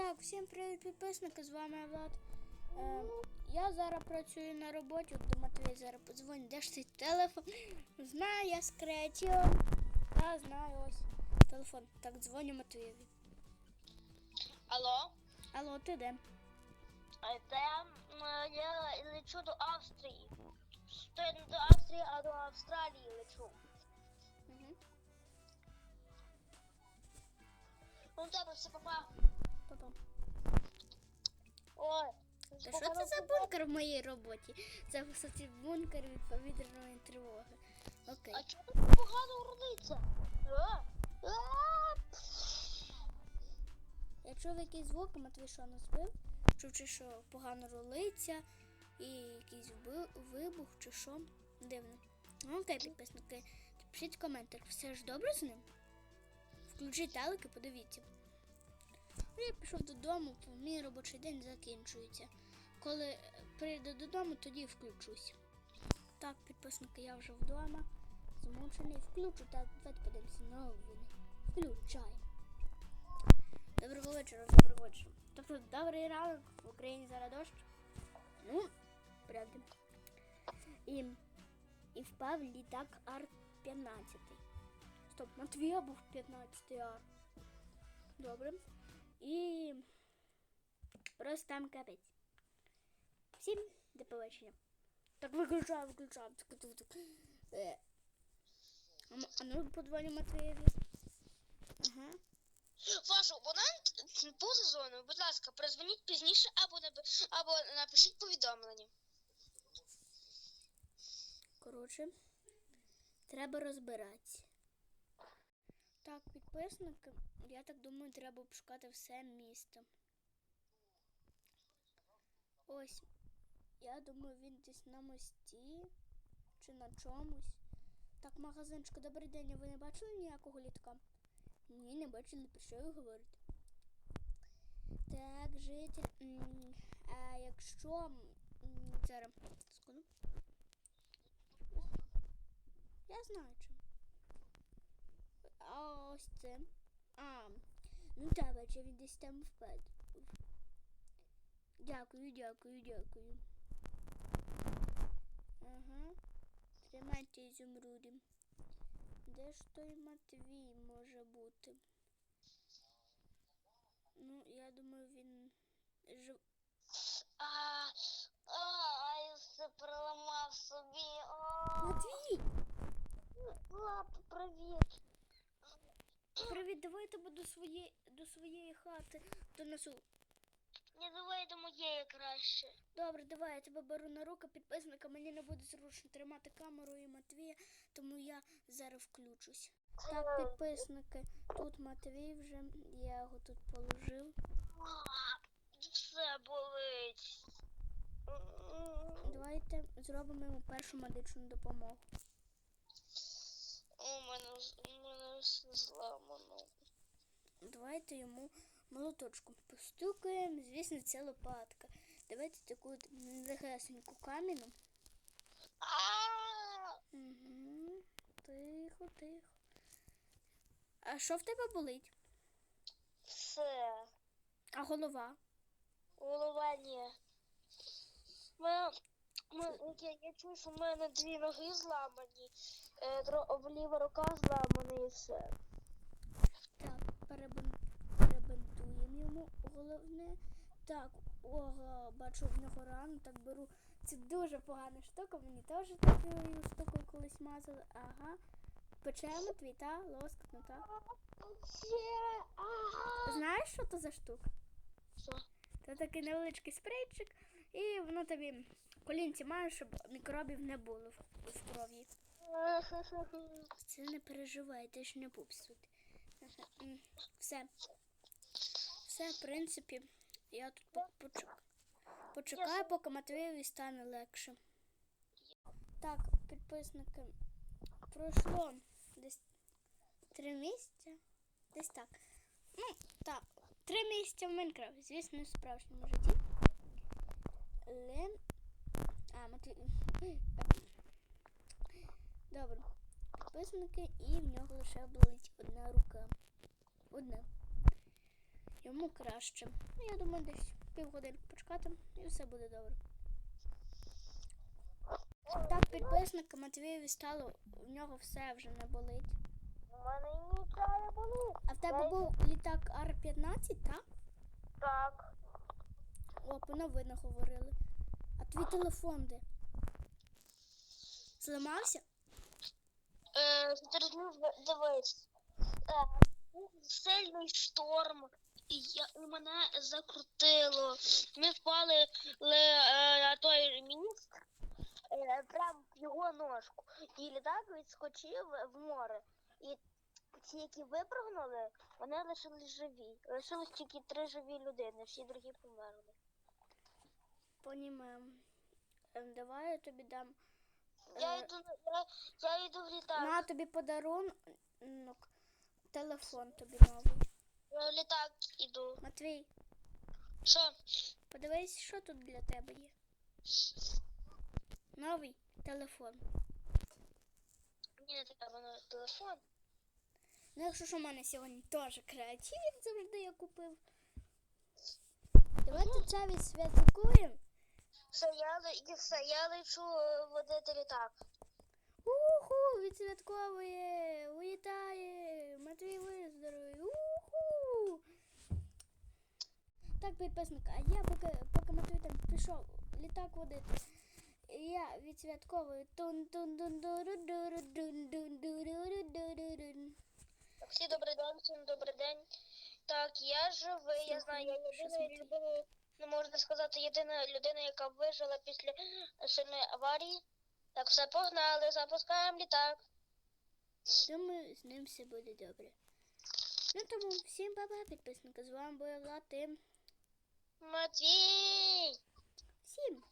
Так, всім привіт, підписники, з вами Влад. Е, я зараз працюю на роботі, до Матвія зараз подзвоню, де ж цей телефон? Знаю, я з креативом. Я знаю ось телефон. Так, дзвоню Матвієві. Алло, Алло, ти де? це я лечу до Австрії. То я не до Австрії, а до Австралії лечу. Угу. Ну тебе все папа. Папа. Ой. Та що це за бункер в моїй роботі? Це, кстати, бункер від повітряної тривоги. Окей. А чого тут погано родиться? А? А? Я чув якийсь звук, Матвій що не збив? Чув, чи що погано ролиться, і якийсь ви- вибух, чи що. Дивно. Ну, окей, підписники. Пишіть в коментар, все ж добре з ним? Включіть телек і подивіться. Ну, Я пішов додому, мій робочий день закінчується. Коли е, прийду додому, тоді включусь. Так, підписники, я вже вдома. Змучений. Включу так, давайте подивимося новини. Включай. Доброго вечора, доброго вечора. Тобто добрий ранок в Україні зараз дощ. Ну, правда. І, і впав літак Ар-15. Стоп, Матвія був 15 Ар. Добре. Просто там капець. Всім до побачення. Так виключаю, виключаю. Е. А ну подзвоню Матвієві. Ага. Ваш абонент поза зоною, будь ласка, перезвоніть пізніше або, або напишіть повідомлення. Коротше, треба розбиратися. Так, підписники, я так думаю, треба обшукати все місто. Ось, я думаю, він десь на мості чи на чомусь. Так, магазинчик, добрий день, а ви не бачили ніякого літка? Ні, не бачили, про що ви говорите? Так, житель. А якщо. Зараз секунду. Я знаю чим. А ось цим. А, ну так, бачу, він десь там впад. Дякую, дякую, дякую. Ага. Тримайте ізумруди. Де ж той Матвій може бути? Ну, я думаю, він жив. А, а, я все проламав собі. А, Матвій! лапа, привіт. Привіт, давай я тебе до своєї до своєї хати донесу. Не давай до моєї краще. Добре, давай, я тебе беру на руки підписника, мені не буде зручно тримати камеру і Матвія, тому я зараз включусь. Так, підписники, тут Матвій вже, я його тут положив. Все болить. Давайте зробимо йому першу медичну допомогу. У мене, у мене все зламано. Давайте йому молоточком постукаємо, звісно, це лопатка. Давайте таку камінну. А, Угу. Тихо, тихо. А що в тебе болить? Все. А голова? Голова ні. Мене, мене, я, я чую, що в мене дві ноги зламані, е, ліва рука зламана і все. Так, перебин... головне. Так, ого, бачу в нього рану, так беру. Це дуже погана штука, мені теж такою штукою колись мазали. Ага. Печемо твій, та, лоскотно, так. Це. Знаєш, що то за штука? Що? Це такий невеличкий спрейчик, і воно тобі колінці має, щоб мікробів не було в, крові. Це не переживайте, ж не пупсуйте. М, Все. Все, в принципі, я тут почекаю, поки Матвієві стане легше. Так, підписники, пройшло десь три місяця. Десь так. Ну, так, три місяця в Майнкрафті, звісно, в справжньому житті. Лен. А, Матвій. Добре. Підписники, і в нього лише болить одна рука. Одна. Йому краще. Ну, я думаю, десь півгодинки почекати і все буде добре. Так, підписника Матвієві стало, у нього все вже не болить. У мене нічого не болить. А в тебе був літак Ар-15, так? Так. О, по новинах говорили. А твій телефон де? Зламався? Е, дивись. Е, сильний шторм, і, я, і мене закрутило. Ми впали ли, е, на той міст, е, прям в його ножку. І літак відскочив в море. І ті, які випрыгнули, вони лишились живі. Лишилось тільки три живі людини, всі другі померли. Понімаємо. Ем, давай я тобі дам. Я Е, йду, я, я йду в літак. На тобі подарунок. Телефон тобі новий. Я в літак іду. Матвій, Що? подивись, що тут для тебе є. Новий телефон. Мені не треба на телефон. Ну, якщо що в мене сьогодні теж креатив, як завжди я купив. Давайте це відсвяткуємо. Все, я, все, я лечу е, водити літак. Уху, відсвятковує, улітає, Матвій виздоровий. Уху. Так, підписник, а я поки, поки там пішов літак водити. Я відсвятковую тун тун дун дуру дуру дун дун дуру дуру дун. Всі добрий день, всім добрий день. Так, я живий, я знаю, я єдина людина, не можна сказати, єдина людина, яка вижила після сильної аварії. Так, все погнали, запускаємо літак. Думаю, з ним все буде добре. Ну тому всім па-па, підписники. З вами була Влад. і Матвей Всім!